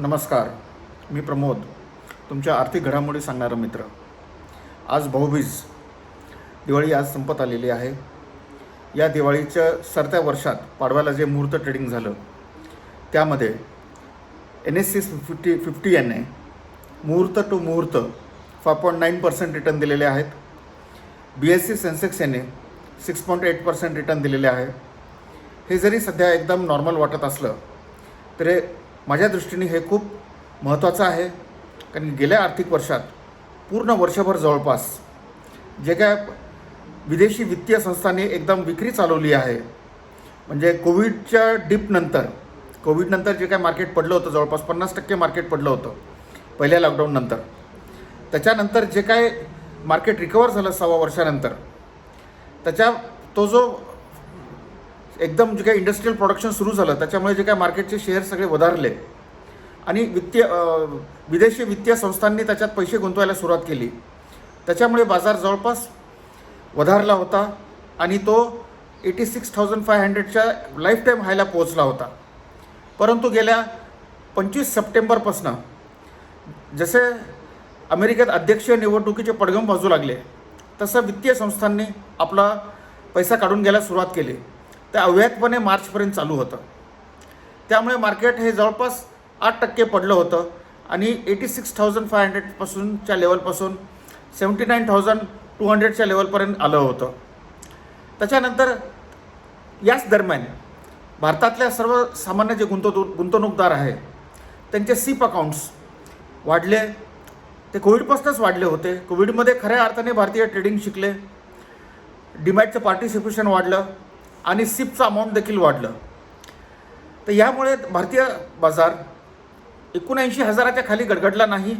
नमस्कार मी प्रमोद तुमच्या आर्थिक घडामोडी सांगणारा मित्र. आज भाऊबीज दिवाळी आज संपत आलेली आहे. या दिवाळीच्या सरत्या वर्षात पाडव्याला जे मुहूर्त ट्रेडिंग झालं त्यामध्ये N S C fifty fifty याने muhurat to muhurat five point nine percent return दिलेले आहेत. बी एस सी सेन्सेक्स याने six point eight percent return दिलेले आहे. हे जरी सध्या एकदम नॉर्मल वाटत असलं तरी माझ्या दृष्टीने हे खूप महत्त्वाचं आहे. कारण गेल्या आर्थिक वर्षात पूर्ण वर्षभर जवळपास जे काय विदेशी वित्तीय संस्थांनी एकदम विक्री चालवली आहे. म्हणजे कोविडच्या डिपनंतर कोविडनंतर जे काय मार्केट पडलं होतं जवळपास पन्नास टक्के मार्केट पडलं होतं पहिल्या लॉकडाऊननंतर त्याच्यानंतर जे काय मार्केट रिकवर झालं सव्वा वर्षानंतर त्याच्या तो जो एकदम जे काही इंडस्ट्रीयल प्रोडक्शन सुरू झालं त्याच्यामुळे जे काय मार्केटचे शेअर सगळे वधारले. आणि वित्तीय विदेशी वित्तीय संस्थांनी त्याच्यात पैसे गुंतवायला सुरुवात केली. त्याच्यामुळे बाजार जवळपास वधारला होता आणि तो एटी सिक्स थाउजंड फाय हंड्रेडच्या लाईफ टाईम हायला पोहोचला होता. परंतु गेल्या पंचवीस सप्टेंबरपासनं जसे अमेरिकेत अध्यक्षीय निवडणुकीचे पडगम भाजू लागले तसं वित्तीय संस्थांनी आपला पैसा काढून घ्यायला सुरुवात केली. ते अव्याहतपणे मार्चपर्यंत चालू होतं. त्यामुळे मार्केट हे जवळपास आठ टक्के पडलं होतं आणि एटी सिक्स थाउजंड फाय हंड्रेडपासूनच्या लेवलपासून सेवन्टी नाईन थाउजंड टू हंड्रेडच्या लेवलपर्यंत आलं होतं. त्याच्यानंतर याच दरम्यान भारतातल्या सर्व सामान्य जे गुंतवणूक गुंतवणूकदार आहे त्यांचे सीप अकाउंट्स वाढले. ते कोविडपासूनच वाढले होते. कोविडमध्ये खऱ्या अर्थाने भारतीय ट्रेडिंग शिकले. डिमॅटचं पार्टिसिपेशन वाढलं. आणि सिपचं अमाऊंट देखील वाढलं. तर यामुळे भारतीय बाजार एकोणऐंशी हजाराच्या खाली गडगडला नाही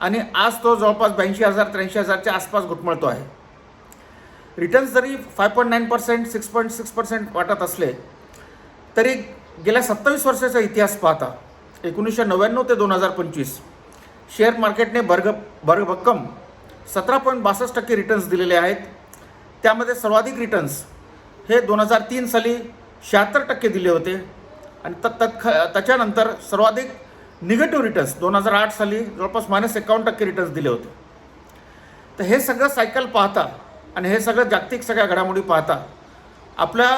आणि आज तो जवळपास ब्याऐंशी हजार त्र्याऐंशी हजारच्या आसपास घुटमळतो आहे. रिटर्न्स जरी five point nine percent six point six percent वाटत असले तरी गेल्या सत्तावीस वर्षाचा इतिहास पाहता एकोणीसशे नव्याण्णव ते दोन हजार पंचवीस शेअर मार्केटने भरग भरभक्कम सतरा पॉईंट बासष्ट टक्के रिटर्न्स दिलेले आहेत. त्यामध्ये सर्वाधिक रिटर्न्स हे दोन हजार तीन साली शहात्तर टक्के दिले होते. आणि तत् तत्ख त्याच्यानंतर सर्वाधिक निगेटिव्ह रिटर्न्स दोन हजार आठ साली जवळपास मायनस एकावन्न टक्के रिटर्न्स दिले होते. तर हे सगळं सायकल पाहता आणि हे सगळं जागतिक सगळ्या घडामोडी पाहता आपल्या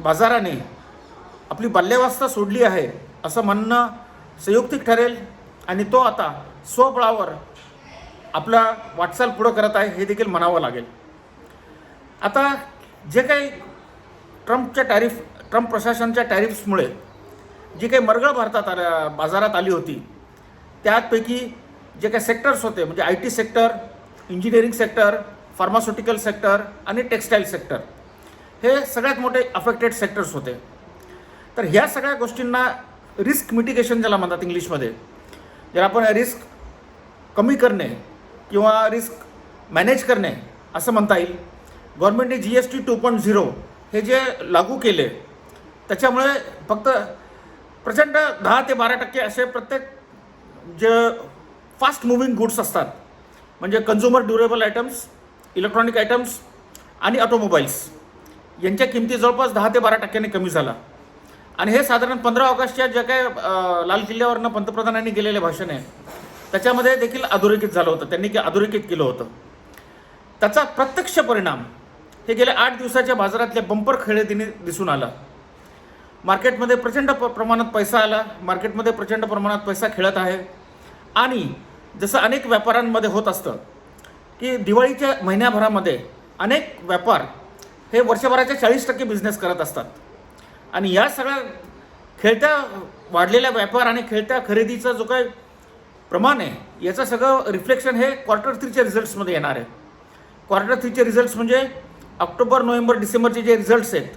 बाजाराने आपली बाल्यावस्था सोडली आहे असं म्हणणं संयुक्तिक ठरेल आणि तो आता स्वबळावर आपला वाटचाल पुढं करत आहे हे देखील म्हणावं लागेल. आता जे काही ट्रम्पच्या टॅरिफ ट्रम्प प्रशासनच्या टॅरिफ्समुळे जी काही मरगळ भारतात आल्या बाजारात आली होती त्यापैकी जे काही सेक्टर्स होते म्हणजे I T sector engineering sector pharmaceutical sector आणि टेक्स्टाईल सेक्टर हे सगळ्यात मोठे अफेक्टेड सेक्टर्स होते. तर ह्या सगळ्या गोष्टींना रिस्क मिटिगेशन ज्याला म्हणतात इंग्लिशमध्ये ज्याला आपण रिस्क कमी करणे किंवा रिस्क मॅनेज करणे असं म्हणता येईल. गव्हर्नमेंटने G S T two point zero हे जे लागू केले त्याच्यामुळे फक्त प्रचंड दहा ते बारा टक्के असे प्रत्येक जे फास्ट मुव्हिंग गुड्स असतात म्हणजे consumer durable items electronic items आणि ऑटोमोबाईल्स यांच्या किमती जवळपास दहा ते बारा टक्क्यांनी कमी झाला. आणि हे साधारण पंधरा ऑगस्टच्या ज्या काय लाल किल्ल्यावरनं पंतप्रधानांनी गेलेले भाषण आहे त्याच्यामध्ये देखील अधोरेखित झालं होतं. त्यांनी की अधोरेखित केलं होतं. त्याचा प्रत्यक्ष परिणाम हे गेल्या आठ दिवसाच्या बाजारातल्या बंपर खरेदीने दिसून आला. मार्केटमध्ये प्रचंड प प्रमाणात पैसा आला. मार्केटमध्ये प्रचंड प्रमाणात पैसा खेळत आहे. आणि जसं अनेक व्यापारांमध्ये होत असतं की दिवाळीच्या महिन्याभरामध्ये अनेक व्यापार हे वर्षभराच्या चाळीस टक्के बिझनेस करत असतात. आणि या सगळ्या खेळत्या वाढलेल्या व्यापार आणि खेळत्या खरेदीचा जो काही प्रमाण आहे याचं सगळं रिफ्लेक्शन हे क्वार्टर थ्रीच्या रिझल्ट्समध्ये येणार आहे. क्वार्टर थ्रीचे रिझल्ट्स म्हणजे ऑक्टोबर नोव्हेंबर डिसेंबरचे जे रिझल्ट्स आहेत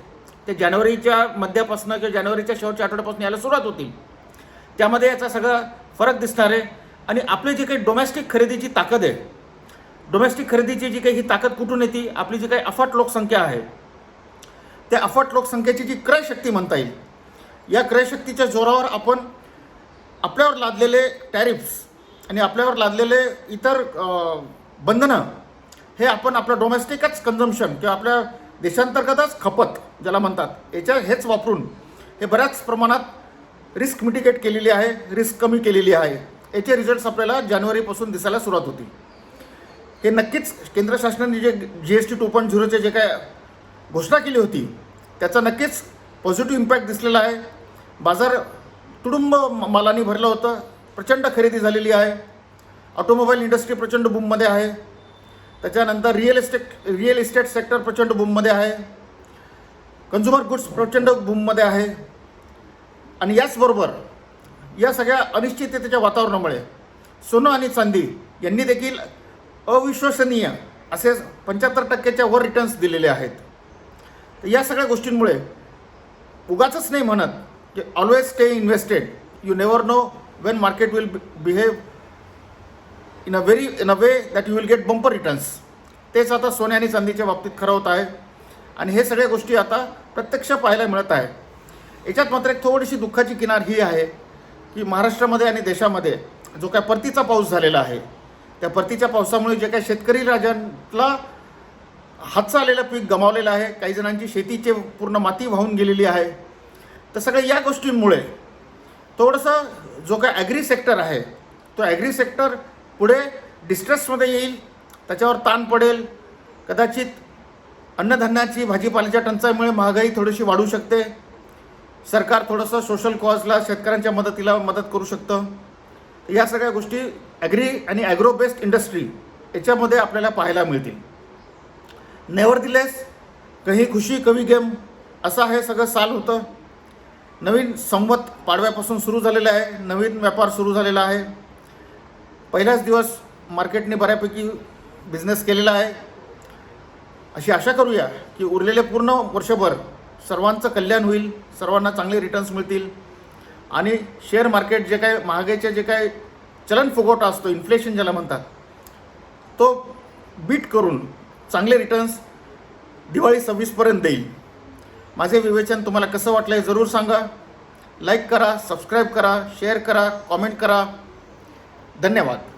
ते जानेवारीच्या मध्यापासून किंवा जानेवारीच्या शेवटच्या आठवड्यापासून यायला सुरुवात होती. त्यामध्ये याचा सगळा फरक दिसणार आहे. आणि आपली जी काही डोमेस्टिक खरेदीची ताकद आहे डोमेस्टिक खरेदीची जी काही ही ताकद कुठून येते आपली जी काही अफाट लोकसंख्या आहे त्या अफाट लोकसंख्येची जी क्रयशक्ती म्हणता येईल या क्रयशक्तीच्या जोरावर आपण आपल्यावर लादलेले टॅरिफ्स आणि आपल्यावर लादलेले इतर बंधनं हे आपण आपलं डोमेस्टिकच कन्झम्शन किंवा आपल्या देशांतर्गतच खपत ज्याला म्हणतात याच्या हेच वापरून हे बऱ्याच प्रमाणात रिस्क मिटिगेट केलेली आहे रिस्क कमी केलेली आहे. याचे रिझल्ट्स आपल्याला जानेवारीपासून दिसायला सुरुवात होती. हे नक्कीच केंद्र शासनाने जे G S T two point झिरोचे जे काय घोषणा केली होती त्याचा नक्कीच पॉझिटिव्ह इम्पॅक्ट दिसलेला आहे. बाजार तुडुंब मालाने मालानी भरलं होतं प्रचंड खरेदी झालेली आहे. ऑटोमोबाईल इंडस्ट्री प्रचंड बूममध्ये आहे. त्याच्यानंतर real estate real estate sector प्रचंड बूममध्ये आहे. कन्झ्युमर गुड्स प्रचंड बूममध्ये आहे. आणि याचबरोबर या सगळ्या अनिश्चिततेच्या वातावरणामुळे सोनं आणि चांदी यांनी देखील अविश्वसनीय असे पंच्याहत्तर टक्क्याच्या वर रिटर्न्स दिलेले आहेत. तर या सगळ्या गोष्टींमुळे उगाचच नाही म्हणत की always stay invested you never know when market will behave in a very in a way that you will get bumper returns तेच आता सोन्या आणि चांदीच्या बाबतीत खरं होत आहे. आणि हे सगळ्या गोष्टी आता प्रत्यक्ष पाहायला मिळत आहे. याच्यात मात्र एक थोडीशी दुःखाची किनार ही आहे की महाराष्ट्रामध्ये आणि देशामध्ये जो काय परतीचा पाऊस झालेला आहे त्या परतीच्या पावसामुळे जे काय शेतकरी राजांना हातचा आलेलं पीक गमावलेलं आहे काही जणांची शेतीचे पूर्ण माती वाहून गेलेली आहे. तर सगळ्या या गोष्टींमुळे थोडंसं जो काय ॲग्री सेक्टर आहे तो ॲग्री सेक्टर पुढे डिस्ट्रेसमध्ये येईल त्याच्यावर ताण पडेल. कदाचित अन्नधान्याची भाजीपाल्याच्या टंचाईमुळे महागाई थोडीशी वाढू शकते. सरकार थोडंसं सोशल कॉजला शेतकऱ्यांच्या मदतीला मदत करू शकतं. या सगळ्या गोष्टी ॲग्री आणि ॲग्रो बेस्ड इंडस्ट्री याच्यामध्ये आपल्याला पाहायला मिळतील. नेवर दिलेस कही खुशी कवी गेम असं हे सगळं साल होतं. नवीन संवत पाडव्यापासून सुरू झालेलं आहे. नवीन व्यापार सुरू झालेला आहे. पहिलाच दिवस मार्केटने बऱ्यापैकी बिझनेस केलेला आहे. अशी आशा करूया की उरलेले पूर्ण वर्षभर सर्वांचं कल्याण होईल सर्वांना चांगले रिटर्न्स मिळतील आणि शेअर मार्केट जे काय महागाईचे जे काय चलन फुगवटा असतो इन्फ्लेशन ज्याला म्हणतात तो बीट करून चांगले रिटर्न्स दिवाळी सव्वीसपर्यंत देईल. माझे विवेचन तुम्हाला कसं वाटलं आहे जरूर सांगा. लाईक करा सबस्क्राईब करा शेअर करा कॉमेंट करा. धन्यवाद.